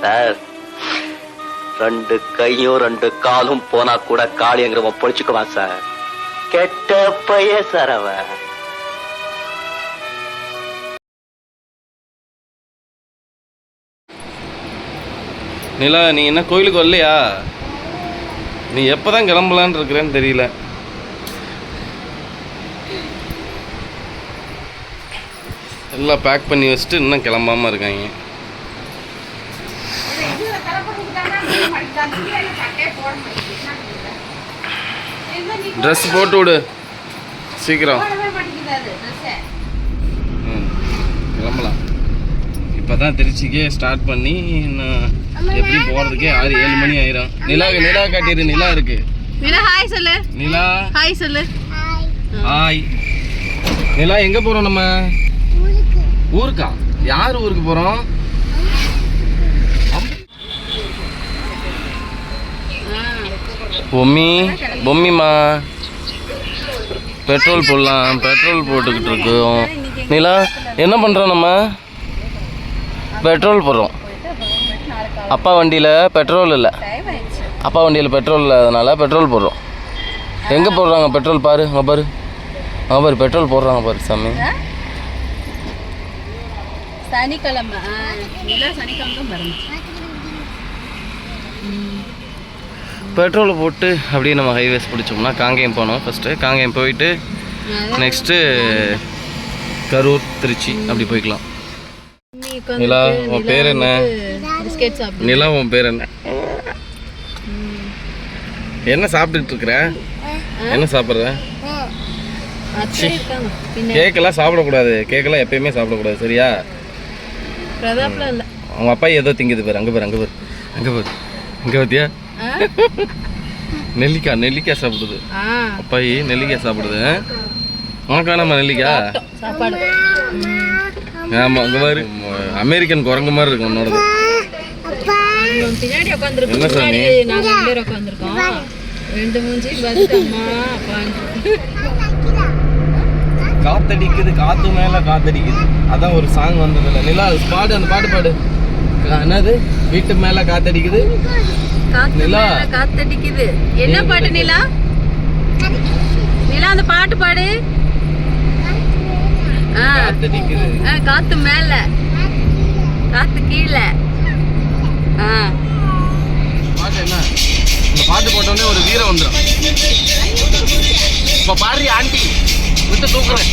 Sir ரெண்டு கையும் ரெண்டு காலும் போனா கூட காளிங்கிறவன் பொழிச்சுக்குவான் சார். கெட்ட பைய சார் அவன். நிலா நீ என்ன கோயிலுக்கு வரலையா? நீ எப்போ தான் கிளம்பலான்னு இருக்கிறேன்னு தெரியல. எல்லாம் பேக் பண்ணி வச்சுட்டு இன்னும் கிளம்பாம இருக்காங்க. ட்ரெஸ் போட்டு விடு. சீக்கிரம். ம். கிளம்பலாம். இப்போ தான் திருச்சிக்கே ஸ்டார்ட் பண்ணி இன்னும் எப்படி போகிறதுக்கே ஆறு ஏழு மணி ஆயிரும். நிலா நிலா காட்டிடு நிலா இருக்கு. நிலா ஹாய் சொல்லு. நிலா. ஹாய் சொல்லு. ஹாய் நிலா எங்கே போகிறோம் நம்ம? ஊருக்கா. யார் ஊருக்கு போகிறோம் பொம்மி பொம்மிம்மா. பெட்ரோல் போடலாம் பெட்ரோல் போட்டுக்கிட்டு இருக்கோம். நிலா என்ன பண்ணுறோம் நம்ம? பெட்ரோல் போடுறோம். அப்பா வண்டியில் பெட்ரோல் இல்லை. அப்பா வண்டியில் பெட்ரோல் இல்லாதனால பெட்ரோல் போடுறோம். எங்கே போடுறாங்க பெட்ரோல் பாரு அங்கே பாரு. அங்கே பாரு பெட்ரோல் போடுறாங்க பாரு சாமி. சனிக்கிழமை சனிக்கிழமை பெட்ரோலை போட்டு அப்படியே நம்ம ஹைவேஸ் பிடிச்சோம்னா காங்கேயம் போனோம் ஃபஸ்ட்டு காங்கேயம் போயிட்டு நெக்ஸ்ட்டு கரூர் திருச்சி அப்படி போய்க்கலாம். நிலா உன் பேர் என்ன? நிலா உன் பேர் என்ன? என்ன சாப்பிட்டுட்டு இருக்கிற? என்ன சாப்பிட்ற? கேக்கெல்லாம் சாப்பிடக்கூடாது. கேக்கெல்லாம் எப்பயுமே சாப்பிடக்கூடாது. சரியா? அவங்க அப்பா ஏதோ திங்குது பாரு. அங்கே பாரு அங்கே பாரு. அங்கே பாரு. அங்கே பார்த்தியா? நெல்லிக்காய் நெல்லிக்காய் சாப்பிடுது. ஆ. அப்பாயி நெல்லிக்காய் சாப்பிடுது. உனக்கு வேணாமா நெல்லிக்காய் சாப்பாடு. ஆமாம் அங்கே பாரு. அமெரிக்கன் குரங்கு மாதிரி இருக்கும் உன்னோடது. பின்னாடி உட்காந்துருக்கோம் என்ன சாமி? பேர் உட்காந்துருக்கோம் ரெண்டு மூஞ்சி காத்தடிக்குது காத்து மேல காத்தடிக்குது. அதான் ஒரு சாங் வந்ததுல. நிலா பாடு அந்த பாட்டு பாடு. என்னது? வீட்டு மேல காத்தடிக்குது. காத்து நிலா. காத்தடிக்குது. என்ன பாட்டு நிலா? நிலா அந்த பாட்டு பாடு. காத்து மேல. காத்து கீழே. ஆ. பாட்டு என்ன? இந்த பாட்டு போட்டோடனே ஒரு வீரம் வந்துடும் இப்போ பாரு ஆண்டி. விட்டு தூக்குறேன்.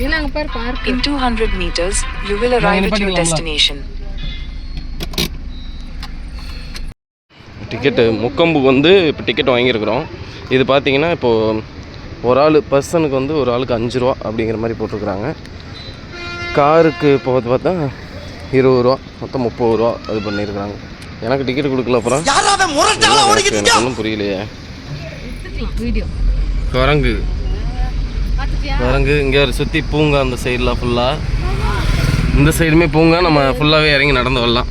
வந்து வாங்கிட்டு போ நிலா அங்க பாரு park In 200 meters, you will arrive at your நிப்பாட்டிக்கலாம்ல? destination. டிக்கெட்டு முக்கம்புக்கு வந்து இப்போ டிக்கெட் வாங்கியிருக்கிறோம். இது பார்த்தீங்கன்னா இப்போது ஒரு ஆள் பர்சனுக்கு வந்து ஒரு ஆளுக்கு அஞ்சு ரூபா அப்படிங்கிற மாதிரி போட்டிருக்குறாங்க. காருக்கு போகிறது பார்த்தா இருபது ரூபா மொத்தம் முப்பது ரூபா அது பண்ணியிருக்கிறாங்க. எனக்கு டிக்கெட் கொடுக்கல அப்புறம். எனக்கு ஒன்றும் புரியலையே. குரங்கு. குரங்கு இங்கே ஒரு சுற்றி பூங்கா அந்த சைடில் ஃபுல்லாக இந்த சைடுமே பூங்கா நம்ம ஃபுல்லாகவே இறங்கி நடந்து வரலாம்.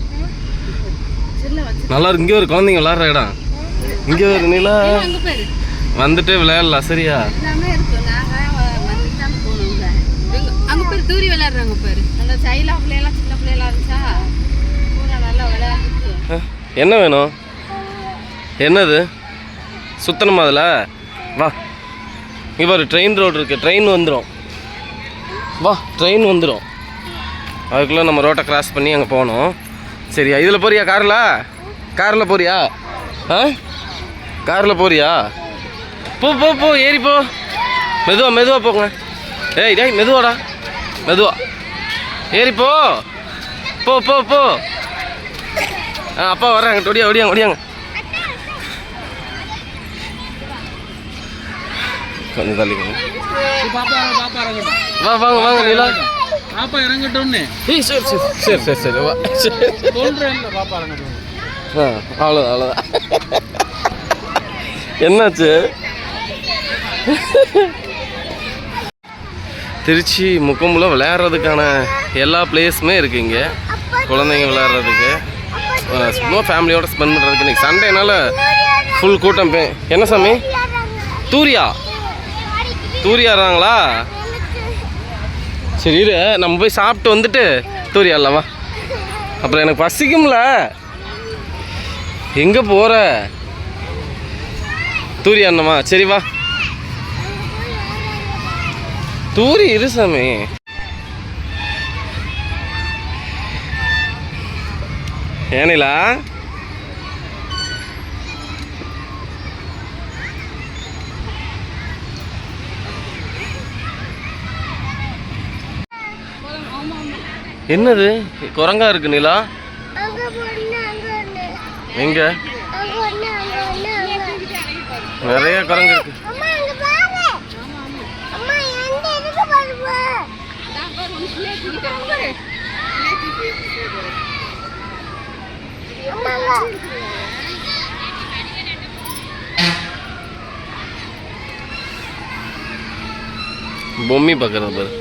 நல்லா இங்கே ஒரு குழந்தைங்க விளாட்ற இடம். இங்கே ஒரு நிலா. வந்துட்டு விளையாடலாம் சரியா? எல்லாமே இருக்கு. நாங்க வ- வந்துட்டு தான் போகணுங்க எங்க- அங்க பாரு தூரி விளையாடுறாங்க பாரு. அந்த சைலா பிள்ளையெல்லாம் சின்ன பிள்ளையெல்லாம் இருந்துச்சா? பூரா நல்லா விளையாண்டுட்டு அஹ், என்ன வேணும்? என்னது? சுத்தணுமா அதில்? வா. இங்கே பாரு ட்ரெயின் ரோடு இருக்குது ட்ரெயின் வந்துடும் வா ட்ரெயின் வந்துடும் அதுக்குள்ளே நம்ம ரோட்டை கிராஸ் பண்ணி அங்கே போகணும். சரியா? இதில் போறியா காரில் காரில் போறியா? ஆ? காரில் போறியா? போ போ போ ஏறி போ. மெதுவா மெதுவாக போங்க. ஏய் டேய் மெதுவாடா. மெதுவா. ஏறி போ. போ போ போ. ஆ அப்பா வர்றாங்க. ஒடியா ஒடியாங்க ஒடியாங்க. இறங்கட்டும். வா வாங்க வாங்க நிலா. பாப்பா இறங்கட்டும்னு. ஏய் சரி சரி சரி சரி சரி வா. பாப்பா இறங்கட்டும். ஆ அவ்வளோதான் அவ்வளோதான் என்னாச்சு? திருச்சி முக்கம்புல விளையாடுறதுக்கான எல்லா பிளேஸுமே இருக்குது இங்கே. குழந்தைங்க விளையாடுறதுக்கு. சும்மா ஃபேமிலியோட ஸ்பெண்ட் பண்ணுறதுக்கு இன்றைக்கி சண்டேனால ஃபுல் கூட்டம் பே என்ன சாமி? தூரியா? தூரியாடுறாங்களா சரி இரு நம்ம போய் சாப்பிட்டு வந்துட்டு தூரியாடலாம் அப்புறம் எனக்கு பசிக்கும்ல. எங்கே போகிற தூரி அண்ணமா சரி வா. தூரி இரு சாமி. ஏனிலா என்னது? குரங்கா இருக்கு நிலா. எங்க? நிறைய குரங்கு இருக்கு. பொம்மி பார்க்கறது பாரு.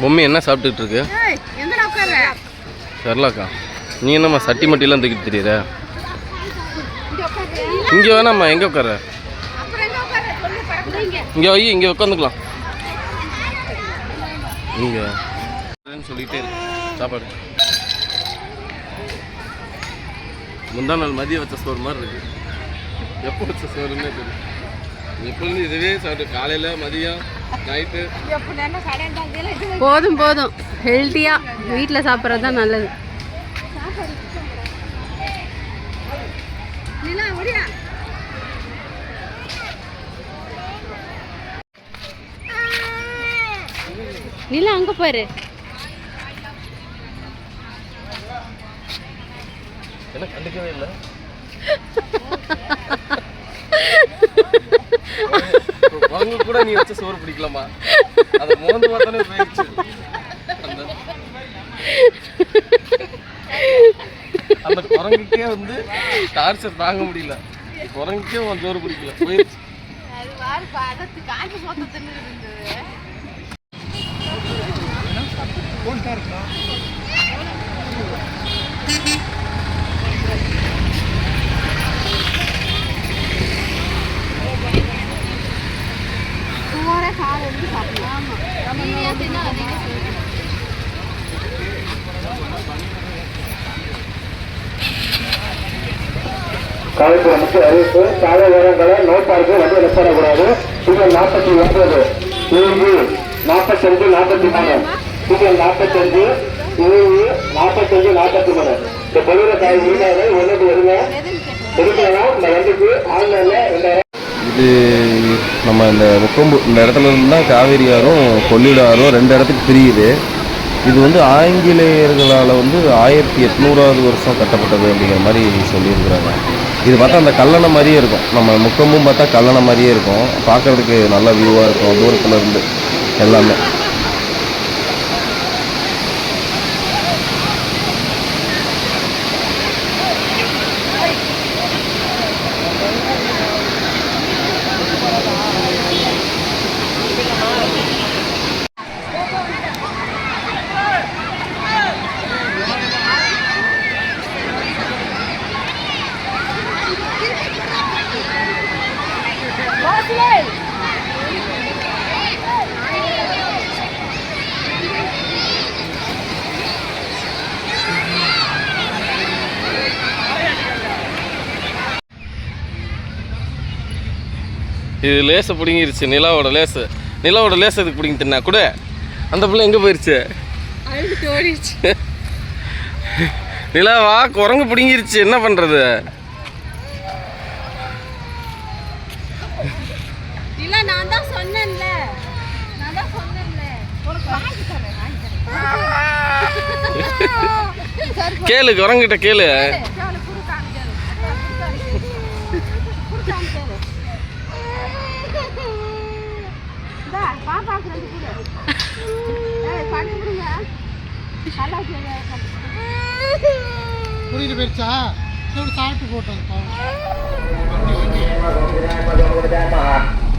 பொம்மி என்ன சாப்பிட்டுட்டு இருக்கு? தெரிலக்கா நீ என்னம்மா சட்டி மட்டிலாம் தூக்கிட்டு தெரியுற? இங்கே வேணாம்மா எங்கே உட்கார? இங்கே வை இங்கே உட்காந்துக்கலாம். இங்கே. சொல்லிட்டே இருக்கு சாப்பாடு. முந்தா நாள் மதியம் வச்ச சோறு மாதிரி இருக்கு. எப்போ வச்ச சோறுன்னே தெரியும் எப்பொழுது இதுவே சாப்பிட்டு காலையில் மதியம் நைட்டு போதும் போதும். ஹெல்த்தியா வீட்டில் சாப்பிட்றது தான் நல்லது. நிலா அங்க பாரு. என்ன கண்டுக்கவே இல்லை. குரங்கு கூட நீ வச்ச சோறு பிடிக்கலாமா? அதை மோந்து பார்த்தானே போயிடுச்சு. அந்த குரங்குக்கே வந்து டார்ச்சர் தாங்க முடியல. குரங்குக்கே உன் சோறு பிடிக்கல. போயிடுச்சு. காலைப்புற முக்கிய அறிவிப்பு சாலை ஓரங்களை நோ பார்க்கு வண்டி நிறுத்தக்கூடாது சிஎம் நாற்பத்தி ஒன்பது ஏழு நாற்பத்தஞ்சு நாற்பத்தி மூணு. சிஎம் நாற்பத்தஞ்சு ஏழு நாற்பத்தஞ்சு நாற்பத்தி மூணு. இந்த பொழுது காய் வீடாக ஒன்றுக்கு வருங்க எடுக்கலாம் இந்த வண்டிக்கு ஆன்லைன்ல ரெண்டாயிரம் இது நம்ம இந்த முக்கொம்பு இந்த இடத்துல இருந்தால் காவேரி ஆறும் கொள்ளிட ஆறும் ரெண்டு இடத்துக்கு பிரியுது. இது வந்து ஆங்கிலேயர்களால் வந்து ஆயிரத்தி எட்நூறாவது வருஷம் கட்டப்பட்டது அப்படிங்கிற மாதிரி சொல்லியிருக்கிறாங்க. இது பார்த்தா அந்த கல்லணை மாதிரியே இருக்கும். நம்ம முக்கமும் பார்த்தா கல்லணை மாதிரியே இருக்கும். பார்க்கறதுக்கு நல்ல வியூவாக இருக்கும். தூரத்தில் இருந்து எல்லாமே. இது லேசை பிடுங்கிருச்சு நிலாவோட லேசு. நிலாவோட லேஸ் எதுக்கு பிடிங்கி தின்னா கூட. அந்த பிள்ளை எங்கே போயிருச்சு? நிலாவா? குரங்கு பிடுங்கிருச்சு. என்ன பண்ணுறது இல்ல நான் தான் சொன்னேன்ல நான் தான் சொன்னேன்ல உனக்கு வாங்கி தரேன் வாங்கி தரேன் கேளு குரங்கிட்ட கேளு கூட்டிட்டு போயிருச்சா சரி சாப்பிட்டு போட்டோம்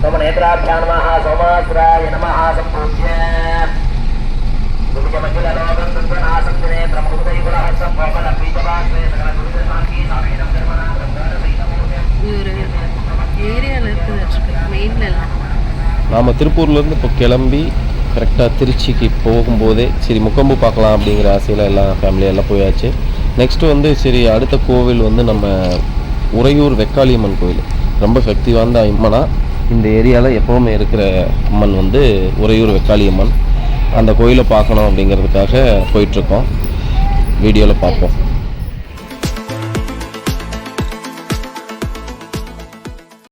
நம்ம நேத்ராபியா நம சோமாசுராய நம சம்பூஜ்ய இருக்குது மெயின்ல எல்லாம். நாம் திருப்பூர்லேருந்து இப்போ கிளம்பி கரெக்டாக திருச்சிக்கு போகும்போதே சரி முக்கம்பு பார்க்கலாம் அப்படிங்கிற ஆசையில் எல்லாம் ஃபேமிலியெல்லாம் போயாச்சு. நெக்ஸ்ட் வந்து சரி அடுத்த கோவில் வந்து நம்ம உறையூர் வெக்காளியம்மன் கோவில் ரொம்ப சக்தி வாய்ந்த அம்மனா இந்த ஏரியாவில் எப்போவுமே இருக்கிற அம்மன் வந்து உறையூர் வெக்காளியம்மன். அந்த கோயிலை பார்க்கணும் அப்படிங்கிறதுக்காக போயிட்டுருக்கோம். வீடியோவில் பார்ப்போம்.